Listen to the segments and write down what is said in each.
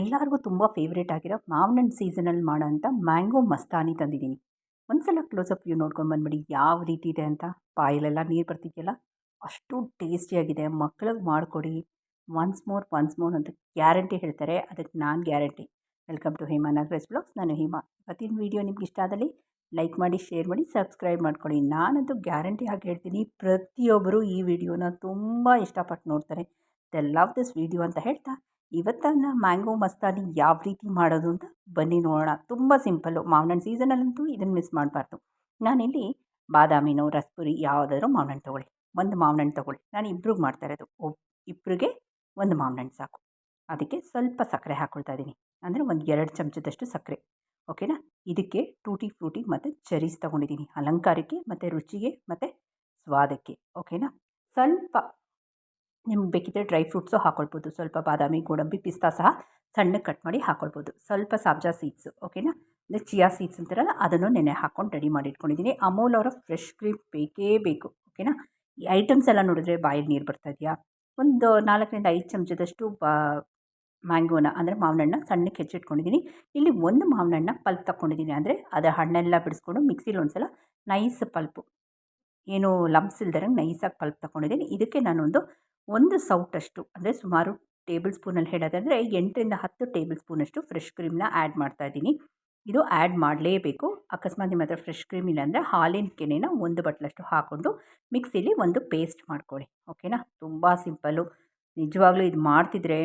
ಎಲ್ಲರಿಗೂ ತುಂಬ ಫೇವ್ರೇಟ್ ಆಗಿರೋ ಮಾವಿನ ಸೀಸನಲ್ಲಿ ಮಾಡೋಂಥ ಮ್ಯಾಂಗೋ ಮಸ್ತಾನಿ ತಂದಿದ್ದೀನಿ. ಒಂದು ಸಲ ಕ್ಲೋಸಪ್ ವ್ಯೂ ನೋಡ್ಕೊಂಡು ಬಂದ್ಬಿಡಿ, ಯಾವ ರೀತಿ ಇದೆ ಅಂತ? ಬಾಯಲ್ಲೆಲ್ಲ ನೀರು ಬರ್ತಿದೆಯಲ್ಲ? ಅಷ್ಟು ಟೇಸ್ಟಿಯಾಗಿದೆ ಮಕ್ಳಿಗೆ ಮಾಡಿಕೊಡಿ. ಒನ್ಸ್ ಮೋರ್ ಒನ್ಸ್ ಮೋರ್ ಅಂತ ಗ್ಯಾರಂಟಿ ಹೇಳ್ತಾರೆ. ಅದಕ್ಕೆ ನಾನು guarantee welcome to Hema Nagaraj blogs ನಾನು ಹೇಮಾ. ಇವತ್ತಿನ ವೀಡಿಯೋ ನಿಮ್ಗೆ ಇಷ್ಟ ಆದಲ್ಲಿ ಲೈಕ್ ಮಾಡಿ ಶೇರ್ ಮಾಡಿ ಸಬ್ಸ್ಕ್ರೈಬ್ ಮಾಡ್ಕೊಳ್ಳಿ ನಾನಂತೂ ಗ್ಯಾರಂಟಿ ಆಗಿ ಹೇಳ್ತೀನಿ ಪ್ರತಿಯೊಬ್ಬರು ಈ ವಿಡಿಯೋನ ತುಂಬ ಇಷ್ಟಪಟ್ಟು ನೋಡ್ತಾರೆ. ದೆ ಲವ್ ದಿಸ್ ವಿಡಿಯೋ ಅಂತ ಹೇಳ್ತಾ ಇವತ್ತನ್ನು ಮ್ಯಾಂಗೋ ಮಸ್ತಾನಿ ಯಾವ ರೀತಿ ಮಾಡೋದು ಅಂತ ಬನ್ನಿ ನೋಡೋಣ. ತುಂಬ ಸಿಂಪಲ್ಲು. ಮಾವಿನಣ್ಣು ಸೀಸನಲ್ಲಂತೂ ಇದನ್ನು ಮಿಸ್ ಮಾಡಬಾರ್ದು. ನಾನಿಲ್ಲಿ ಬಾದಾಮಿನೋ, ರಸ್ಪುರಿ ಯಾವುದಾದ್ರೂ ಮಾವಿನಣ್ಣು ತೊಗೊಳ್ಳಿ. ಒಂದು ಮಾವಿನಣ್ಣು ತೊಗೊಳ್ಳಿ. ನಾನು ಇಬ್ರಿಗೆ ಮಾಡ್ತಾ ಇರೋದು ಒಬ್ ಇಬ್ಬರಿಗೆ ಒಂದು ಮಾವಿನಣ್ಣು ಸಾಕು. ಅದಕ್ಕೆ ಸ್ವಲ್ಪ ಸಕ್ಕರೆ ಹಾಕ್ಕೊಳ್ತಾ ಇದ್ದೀನಿ ಅಂದರೆ ಒಂದು ಎರಡು ಚಮಚದಷ್ಟು ಸಕ್ಕರೆ ಓಕೆನಾ? ಇದಕ್ಕೆ ಟೂಟಿ ಫ್ರೂಟಿ ಮತ್ತು ಚೆರೀಸ್ ತೊಗೊಂಡಿದ್ದೀನಿ ಅಲಂಕಾರಕ್ಕೆ ಮತ್ತು ರುಚಿಗೆ ಮತ್ತು ಸ್ವಾದಕ್ಕೆ. ಓಕೆನಾ? ಸ್ವಲ್ಪ ನಿಮ್ಗೆ ಬೇಕಿದ್ದರೆ ಡ್ರೈ ಫ್ರೂಟ್ಸು ಹಾಕ್ಕೊಳ್ಬೋದು ಸ್ವಲ್ಪ ಬಾದಾಮಿ, ಗೋಡಂಬಿ ಪಿಸ್ತಾ ಸಹ ಸಣ್ಣಗೆ ಕಟ್ ಮಾಡಿ ಹಾಕ್ಕೊಳ್ಬೋದು ಸ್ವಲ್ಪ ಸಾಬ್ಜಾ ಸೀಡ್ಸು ಓಕೆನಾ ಅಂದರೆ ಚಿಯಾ ಸೀಡ್ಸ್ ಅಂತಾರಲ್ಲ, ಅದನ್ನು ನೆನೆ ಹಾಕ್ಕೊಂಡು ರೆಡಿ ಮಾಡಿ ಇಟ್ಕೊಂಡಿದ್ದೀನಿ ಅಮೂಲ್ ಅವರ ಫ್ರೆಶ್ ಕ್ರೀಮ್ ಬೇಕೇ ಬೇಕು ಓಕೆನಾ ಈ ಐಟಮ್ಸ್ ಎಲ್ಲ ನೋಡಿದ್ರೆ ಬಾಯಲ್ಲಿ ನೀರು ಬರ್ತಾ ಇದೆಯಾ? ಒಂದು ನಾಲ್ಕರಿಂದ ಐದು ಚಮಚದಷ್ಟು ಬಾ ಮ್ಯಾಂಗೋನ ಅಂದರೆ ಮಾವಿನಣ್ಣ ಸಣ್ಣಕ್ಕೆ ಹೆಚ್ಚಿಟ್ಕೊಂಡಿದ್ದೀನಿ ಇಲ್ಲಿ ಒಂದು ಮಾವಿನಣ್ಣ ಪಲ್ಪ್ ತಗೊಂಡಿದ್ದೀನಿ ಅಂದರೆ ಅದರ ಹಣ್ಣೆಲ್ಲ ಬಿಡಿಸ್ಕೊಂಡು ಮಿಕ್ಸಿಲಿ ಒಂದು ಸಲ ನೈಸ್ ಪಲ್ಪು. ಏನು ಲಂಪ್ಸ್ ಇಲ್ದಿರಂಗೆ ನೈಸಾಗಿ ಪಲ್ಪ್ ತಗೊಂಡಿದ್ದೀನಿ ಇದಕ್ಕೆ ನಾನೊಂದು ಒಂದು ಸೌಟಷ್ಟು, ಅಂದರೆ ಸುಮಾರು ಟೇಬಲ್ ಸ್ಪೂನಲ್ಲಿ ಹೇಳೋದಾದರೆ ಎಂಟರಿಂದ ಹತ್ತು ಟೇಬಲ್ ಸ್ಪೂನಷ್ಟು ಫ್ರೆಶ್ ಕ್ರೀಮ್ನ ಆ್ಯಡ್ ಮಾಡ್ತಾಯಿದ್ದೀನಿ ಇದು ಆ್ಯಡ್ ಮಾಡಲೇಬೇಕು. ಅಕಸ್ಮಾತ್ ನಿಮ್ಮ ಹತ್ರ ಫ್ರೆಶ್ ಕ್ರೀಮ್ ಇಲ್ಲ ಅಂದರೆ ಹಾಲಿನ ಕೆನೆನ ಒಂದು ಬಟ್ಲಷ್ಟು ಹಾಕ್ಕೊಂಡು ಮಿಕ್ಸಿಲಿ ಒಂದು ಪೇಸ್ಟ್ ಮಾಡ್ಕೊಳ್ಳಿ, ಓಕೆನಾ? ತುಂಬ ಸಿಂಪಲ್ಲು. ನಿಜವಾಗ್ಲೂ ಇದು ಮಾಡ್ತಿದ್ರೆ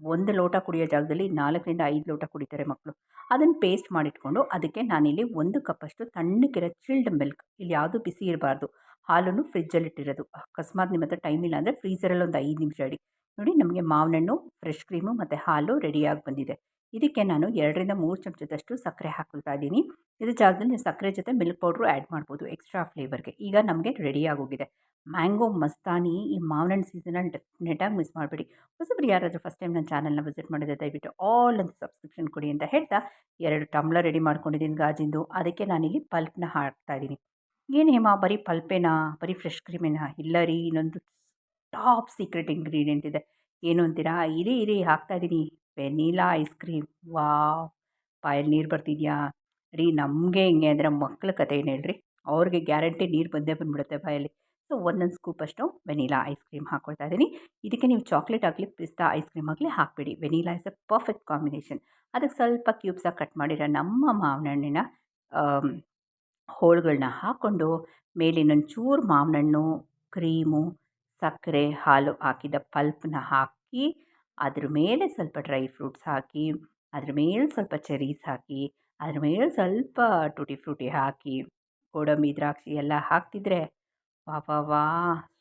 ಒಂದು ಲೋಟ ಕುಡಿಯೋ ಜಾಗದಲ್ಲಿ ನಾಲ್ಕರಿಂದ ಐದು ಲೋಟ ಕುಡಿತಾರೆ ಮಕ್ಕಳು. ಅದನ್ನು ಪೇಸ್ಟ್ ಮಾಡಿಟ್ಕೊಂಡು ಅದಕ್ಕೆ ನಾನಿಲ್ಲಿ ಒಂದು ಕಪ್ಪಷ್ಟು ತಣ್ಣಕ್ಕಿರೋ ಚಿಲ್ಡ್ ಮಿಲ್ಕ್, ಇಲ್ಲಿ ಯಾವುದು ಬಿಸಿ ಇರಬಾರ್ದು ಹಾಲನ್ನು ಫ್ರಿಜ್ಜಲ್ಲಿ ಇಟ್ಟಿರೋದು. ಅಕಸ್ಮಾತ್ ನಿಮ್ಮ ಹತ್ರ ಟೈಮ್ ಇಲ್ಲ ಅಂದರೆ ಫ್ರೀಸರಲ್ಲಿ ಒಂದು ಐದು ನಿಮಿಷ ಇಡಿ. ನೋಡಿ ನಮಗೆ ಮಾವಿನಣ್ಣು ಫ್ರೆಶ್ ಕ್ರೀಮು ಮತ್ತು ಹಾಲು ರೆಡಿಯಾಗಿ ಬಂದಿದೆ. ಇದಕ್ಕೆ ನಾನು ಎರಡರಿಂದ ಮೂರು ಚಮಚದಷ್ಟು ಸಕ್ಕರೆ ಹಾಕ್ಕೊಳ್ತಾ ಇದ್ದೀನಿ. ಇದ್ರ ಜಾಗದಲ್ಲಿ ಸಕ್ಕರೆ ಜೊತೆ ಮಿಲ್ಕ್ ಪೌಡ್ರು ಆ್ಯಡ್ ಮಾಡ್ಬೋದು ಎಕ್ಸ್ಟ್ರಾ ಫ್ಲೇವರ್ಗೆ ಈಗ ನಮಗೆ ರೆಡಿಯಾಗೋಗಿದೆ ಮ್ಯಾಂಗೋ ಮಸ್ತಾನಿ ಈ ಮಾವಿನಣ್ಣು ಸೀಸನಲ್ಲಿ ಡೆಫಿನೆಟಾಗಿ ಮಿಸ್ ಮಾಡಬೇಡಿ. ಹೊಸಬ್ರು ಯಾರಾದರೂ ಫಸ್ಟ್ ಟೈಮ್ ನನ್ನ ಚಾನಲ್ನ ವಿಸಿಟ್ ಮಾಡಿದ್ರೆ ದಯವಿಟ್ಟು ಆಲ್ ಅಂತ ಸಬ್ಸ್ಕ್ರಿಪ್ಷನ್ ಕೊಡಿ ಅಂತ ಹೇಳ್ತಾ ಎರಡು ಟಮ್ಲರ್ ರೆಡಿ ಮಾಡ್ಕೊಂಡಿದ್ದೀನಿ ಗಾಜಿಂದು. ಅದಕ್ಕೆ ನಾನಿಲ್ಲಿ ಪಲ್ಪ್ನ ಹಾಕ್ತಾಯಿದ್ದೀನಿ ಏನು ಹೇಮ, ಬರೀ ಪಲ್ಪೆನಾ, ಬರೀ ಫ್ರೆಶ್ ಕ್ರೀಮೇನಾ ಇಲ್ಲ ರೀ, ಇನ್ನೊಂದು ಟಾಪ್ ಸೀಕ್ರೆಟ್ ಇಂಗ್ರೀಡಿಯೆಂಟ್ ಇದೆ. ಏನು ಅಂತೀರಾ? ಇರಿ ಇರಿ ಹಾಕ್ತಾಯಿದ್ದೀನಿ ವೆನಿಲಾ ಐಸ್ ಕ್ರೀಮ್ ವಾವ್ ಬಾಯಲ್ಲಿ ನೀರು ಬರ್ತಿದೆಯಾ? ರೀ, ನಮಗೆ ಹಿಂಗೆ ಅಂದರೆ ಮಕ್ಳ ಕತೆ ಏನು ಹೇಳ್ರಿ? ಅವ್ರಿಗೆ ಗ್ಯಾರಂಟಿ ನೀರು ಬಂದೇ ಬಂದುಬಿಡುತ್ತೆ ಬಾಯಲ್ಲಿ. ಸೊ ಒಂದೊಂದು ಸ್ಕೂಪ್ ಅಷ್ಟು ವೆನಿಲಾ ಐಸ್ ಕ್ರೀಮ್ ಹಾಕ್ಕೊಳ್ತಾ ಇದ್ದೀನಿ ಇದಕ್ಕೆ ನೀವು ಚಾಕ್ಲೇಟ್ ಆಗಲಿ ಪಿಸ್ತಾ ಐಸ್ ಕ್ರೀಮ್ ಆಗಲಿ ಹಾಕ್ಬೇಡಿ. Vanilla is a perfect combination ಅದಕ್ಕೆ ಸ್ವಲ್ಪ ಕ್ಯೂಬ್ಸಾಗಿ ಕಟ್ ಮಾಡಿರೋ ನಮ್ಮ ಮಾವಿನ ಹಣ್ಣಿನ ಹೋಳುಗಳನ್ನ ಹಾಕ್ಕೊಂಡು ಮೇಲೆ ಒಂಚೂರು ಮಾವಿನ ಹಣ್ಣು ಕ್ರೀಮು, ಸಕ್ಕರೆ, ಹಾಲು ಹಾಕಿದ ಪಲ್ಪನ್ನ ಹಾಕಿ ಅದ್ರ ಮೇಲೆ ಸ್ವಲ್ಪ ಡ್ರೈ ಫ್ರೂಟ್ಸ್ ಹಾಕಿ, ಅದ್ರ ಮೇಲೆ ಸ್ವಲ್ಪ ಚೆರೀಸ್ ಹಾಕಿ, ಅದ್ರ ಮೇಲೆ ಸ್ವಲ್ಪ ಟೂಟಿ ಫ್ರೂಟಿ ಹಾಕಿ, ಗೋಡಂಬಿ, ದ್ರಾಕ್ಷಿ ಎಲ್ಲ ಹಾಕ್ತಿದ್ರೆ ವಾ ವಾ ವಾ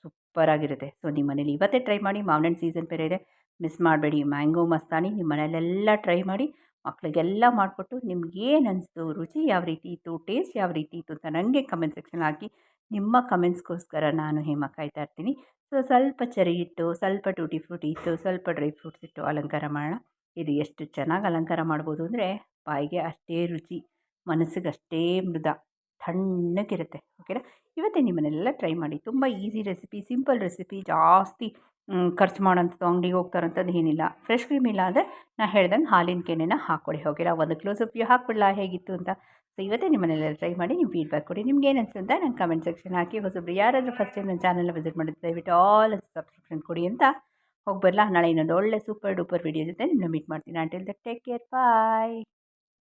ಸೂಪರಾಗಿರುತ್ತೆ ಸೊ ನಿಮ್ಮ ಮನೇಲಿ ಇವತ್ತೇ ಟ್ರೈ ಮಾಡಿ ಮಾವಿನ ಸೀಸನ್ ಬೇರೆ ಇದೆ, ಮಿಸ್ ಮಾಡಬೇಡಿ. ಮ್ಯಾಂಗೋ ಮಸ್ತಾನಿ ನಿಮ್ಮ ಮನೇಲೆಲ್ಲ ಟ್ರೈ ಮಾಡಿ. ಮಕ್ಕಳಿಗೆಲ್ಲ ಮಾಡಿಕೊಟ್ಟು ನಿಮ್ಗೇನು ಅನಿಸ್ತು? ರುಚಿ ಯಾವ ರೀತಿ ಇತ್ತು? ಟೇಸ್ಟ್ ಯಾವ ರೀತಿ ಇತ್ತು ಅಂತ ನನಗೆ ಕಮೆಂಟ್ ಸೆಕ್ಷನ್ ಹಾಕಿ ನಿಮ್ಮ ಕಮೆಂಟ್ಸ್ಗೋಸ್ಕರ ನಾನು ಹೇಮ ಕಾಯ್ತಾ ಇರ್ತೀನಿ. ಸೊ, ಸ್ವಲ್ಪ ಚೆರಿ ಇಟ್ಟು ಸ್ವಲ್ಪ ಟೂಟಿ ಫ್ರೂಟಿ ಇತ್ತು ಸ್ವಲ್ಪ ಡ್ರೈ ಫ್ರೂಟ್ಸ್ ಇಟ್ಟು ಅಲಂಕಾರ ಮಾಡೋಣ. ಇದು ಎಷ್ಟು ಚೆನ್ನಾಗಿ ಅಲಂಕಾರ ಮಾಡ್ಬೋದು ಅಂದರೆ ಬಾಯಿಗೆ ಅಷ್ಟೇ ರುಚಿ ಮನಸ್ಸಿಗೆ ಅಷ್ಟೇ ಮೃದ. ತಣ್ಣಗಿರುತ್ತೆ ಓಕೆನಾ ಇವತ್ತೇ ನಿಮ್ಮನ್ನೆಲ್ಲ ಟ್ರೈ ಮಾಡಿ. ತುಂಬ ಈಸಿ ರೆಸಿಪಿ ಸಿಂಪಲ್ ರೆಸಿಪಿ ಜಾಸ್ತಿ ಖರ್ಚು ಮಾಡೋಂಥದ್ದು ಅಂಗಡಿಗೆ ಹೋಗ್ತಾರಂಥದ್ದು ಏನಿಲ್ಲ. ಫ್ರೆಶ್ ಕ್ರೀಮ್ ಇಲ್ಲ ಅಂದರೆ ನಾ ಹೇಳ್ದಂಗೆ ಹಾಲಿನ ಕೆನೆನ ಹಾಕ್ಕೊಳ್ಳಿ ಹೋಗಿರ ಒಂದು ಕ್ಲೋಸಪ್ ವ್ಯೂ ಹಾಕ್ಬಿಡಲ್ಲ ಹೇಗಿತ್ತು ಅಂತ. ಸೊ ಇವತ್ತೇ ನಿಮ್ಮನ್ನೆಲ್ಲ ಟ್ರೈ ಮಾಡಿ, ನೀವು ಫೀಡ್ಬ್ಯಾಕ್ ಕೊಡಿ. ನಿಮ್ಗೆ ಏನು ಅನಿಸುತ್ತೆ ನಂಗೆ ಕಮೆಂಟ್ ಸೆಕ್ಷನ್ ಹಾಕಿ, ಹೊಸಬ್ರು ಯಾರಾದರೂ ಫಸ್ಟ್ ಟೈಮ್ ನನ್ನ ಚಾನಲ್ನ ವಿಸಿಟ್ ಮಾಡಿದ್ರೆ ದಯವಿಟ್ಟು ಆಲ್ ಸಬ್ಸ್ಕ್ರಿಪ್ಷನ್ ಕೊಡಿ ಅಂತ ಹೋಗಿ ಬರಲ್ಲ ನಾಳೆ ಇನ್ನೊಂದು ಒಳ್ಳೆ ಸೂಪರ್ ಡೂಪರ್ ವಿಡಿಯೋ ಜೊತೆ ನಿಮ್ಮನ್ನ ಮೀಟ್ ಮಾಡ್ತೀನಿ. Until the take care bye